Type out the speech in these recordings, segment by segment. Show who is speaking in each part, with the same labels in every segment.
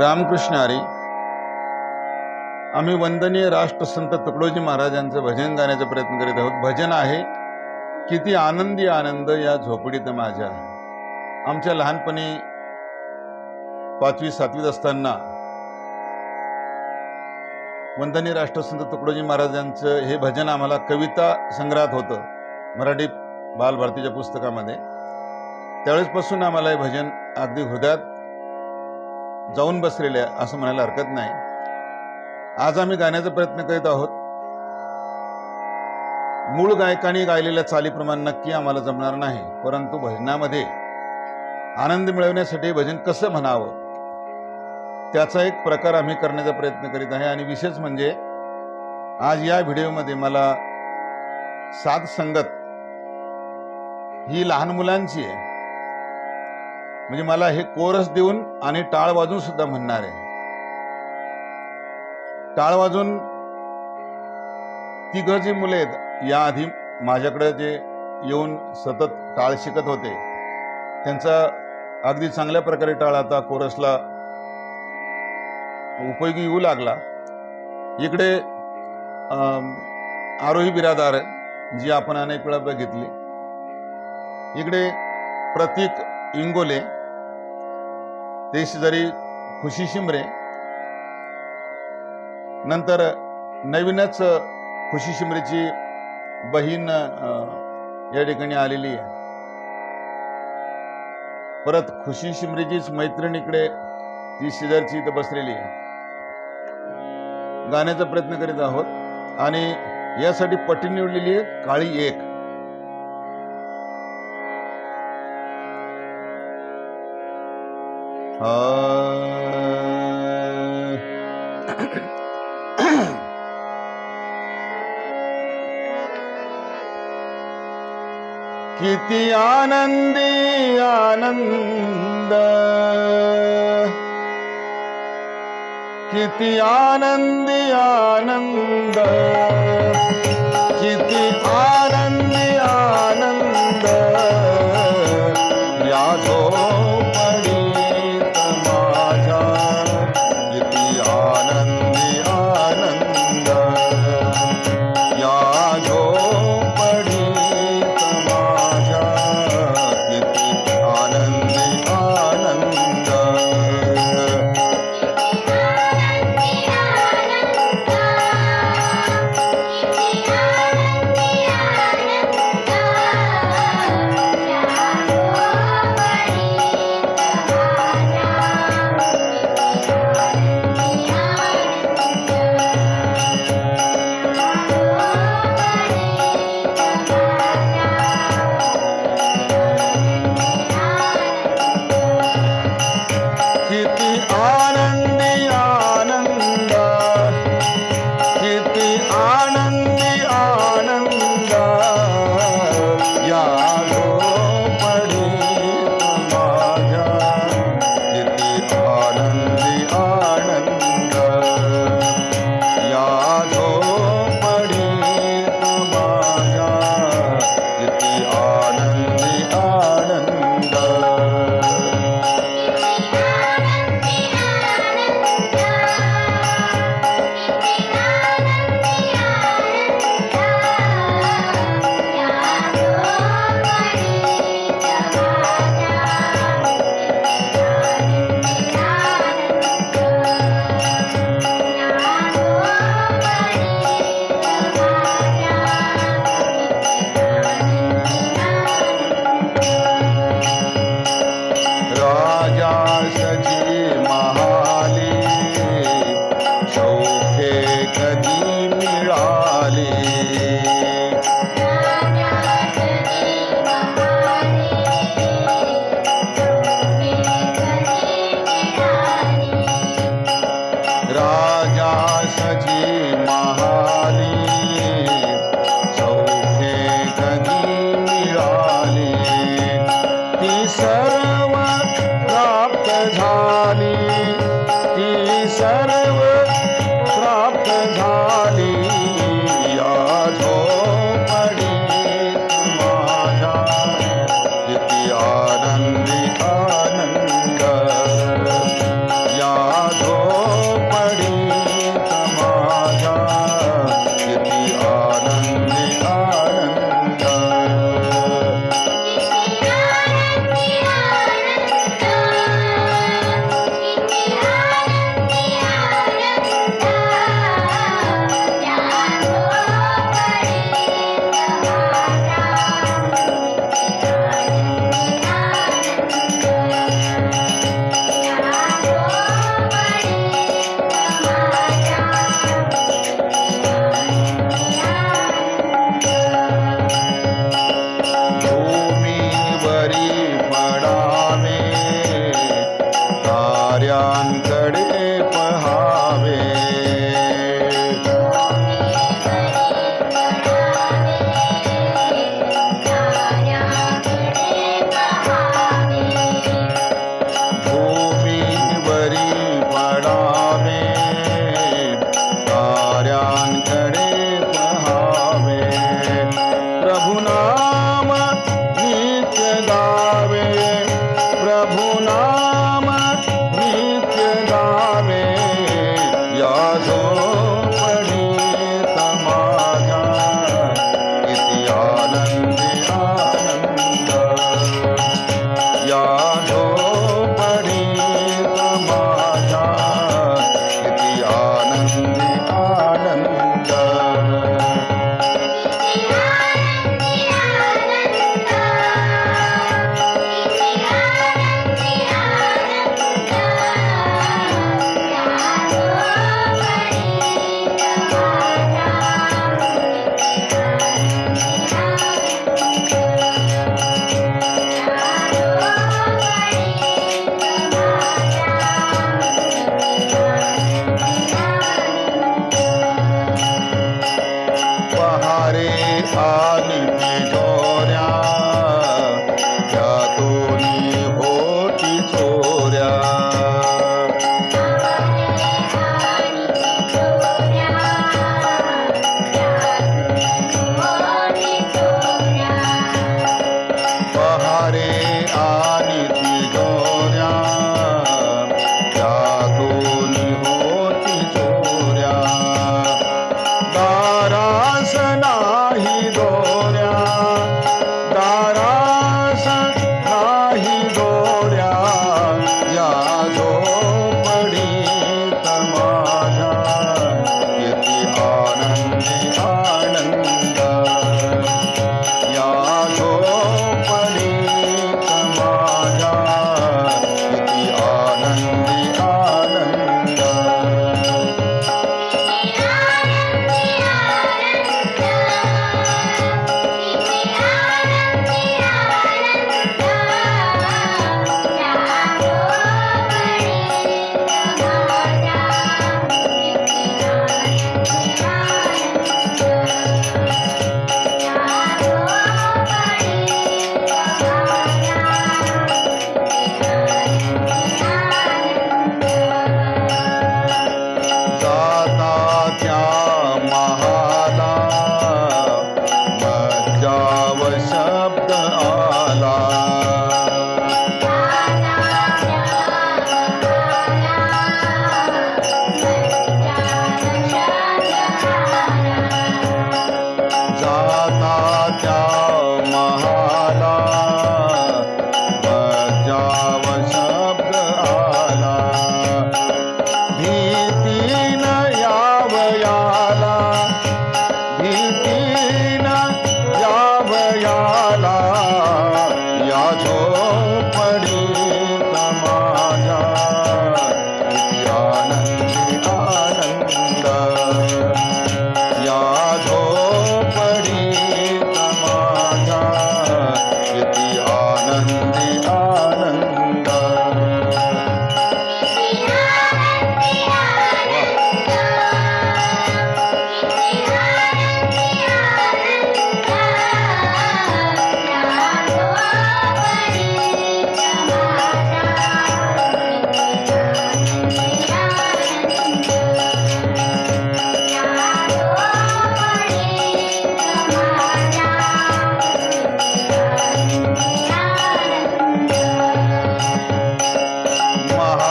Speaker 1: रामकृष्ण हरी. आम्ही वंदनीय राष्ट्रसंत तुकडोजी महाराजांचं भजन गाण्याचा प्रयत्न करीत आहोत. भजन आहे. किती आनंदी आनंद या झोपडीत माझ्या. आमच्या लहानपणी पाचवी सातवीत असताना वंदनीय राष्ट्रसंत तुकडोजी महाराजांचं हे भजन आम्हाला कविता संग्रहात होतं. मराठी बालभारतीच्या पुस्तकामध्ये. त्यावेळेसपासून आम्हाला हे भजन अगदी हृदयात जाऊन बसलेले आहे असं म्हणायला हरकत नाही. आज आम्ही गाण्याचा प्रयत्न करीत आहोत. मूळ गायकांनी गायलेल्या चालीप्रमाणे नक्की आम्हाला जमणार नाही परंतु भजनामध्ये आनंद मिळवण्यासाठी भजन कसं म्हणावं? त्याचा एक प्रकार आम्ही करण्याचा प्रयत्न करीत आहे आणि विशेष म्हणजे आज या व्हिडिओमध्ये मला साथ संगत ही लहान मुलांची आहे. म्हणजे मला हे कोरस देऊन आणि टाळ वाजून सुद्धा म्हणणार आहे. टाळ वाजून तिघं जी मुले आहेत. याआधी माझ्याकडे जे येऊन सतत टाळ शिकत होते. त्यांचा अगदी चांगल्या प्रकारे टाळ आता कोरसला उपयोगी येऊ लागला. इकडे आरोही बिरादार जी आपण अनेक वेळा बघितली. इकडे प्रतीक इंगोले ते शेजारी खुशी शिमरे नंतर नवीनच खुशी शिमरेची बहीण या ठिकाणी आलेली आहे. परत खुशी शिमरेचीच मैत्रीण इकडे ती शेजारची इथं बसलेली आहे. गाण्याचा प्रयत्न करीत आहोत आणि यासाठी पट्टी निवडलेली आहे काळी एक. किती आनंदी आनंद. किती आनंदी आनंद. किती आ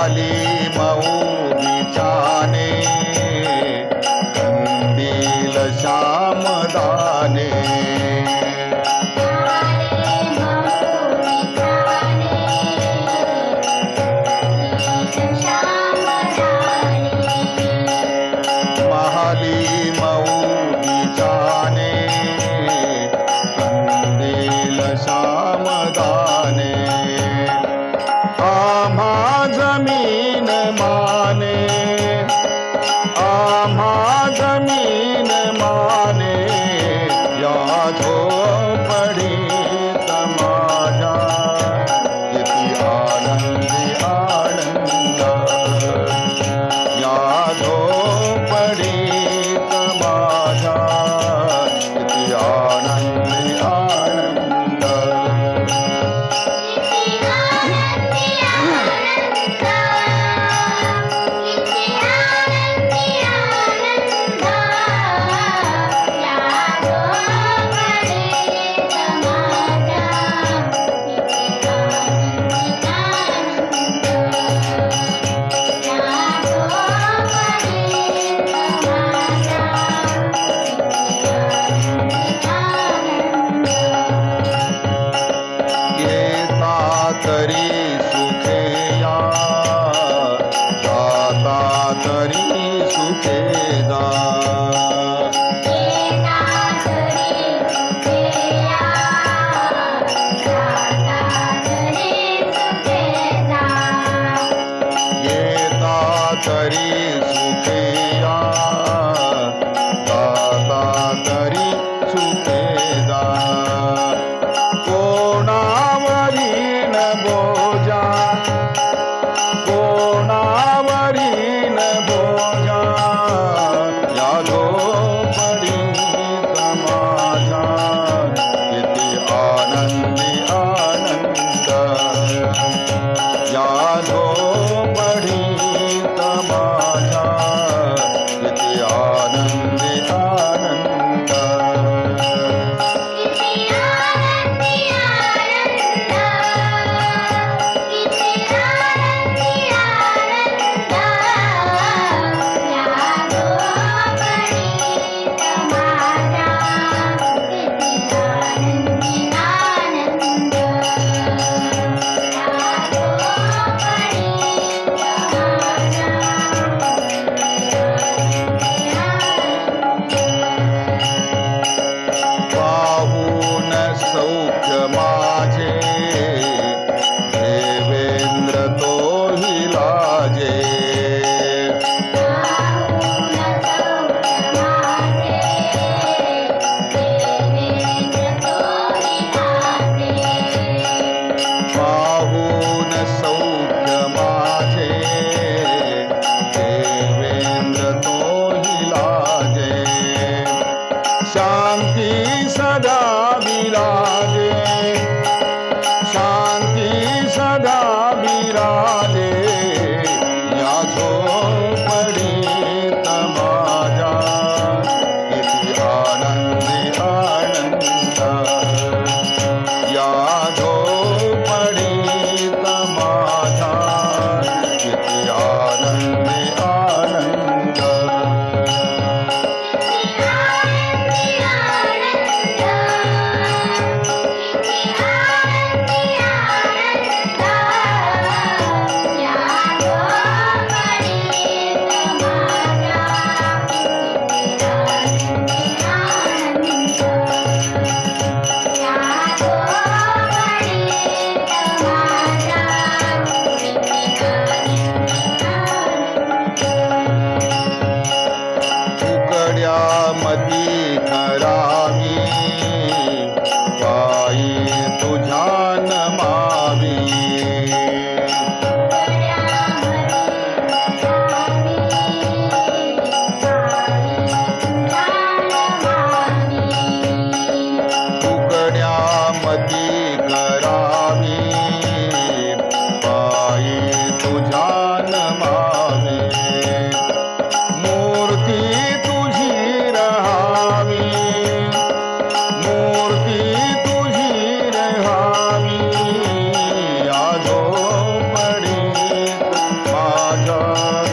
Speaker 1: আলী আমি કરી સુખેદા या झोपडीत माझ्या किती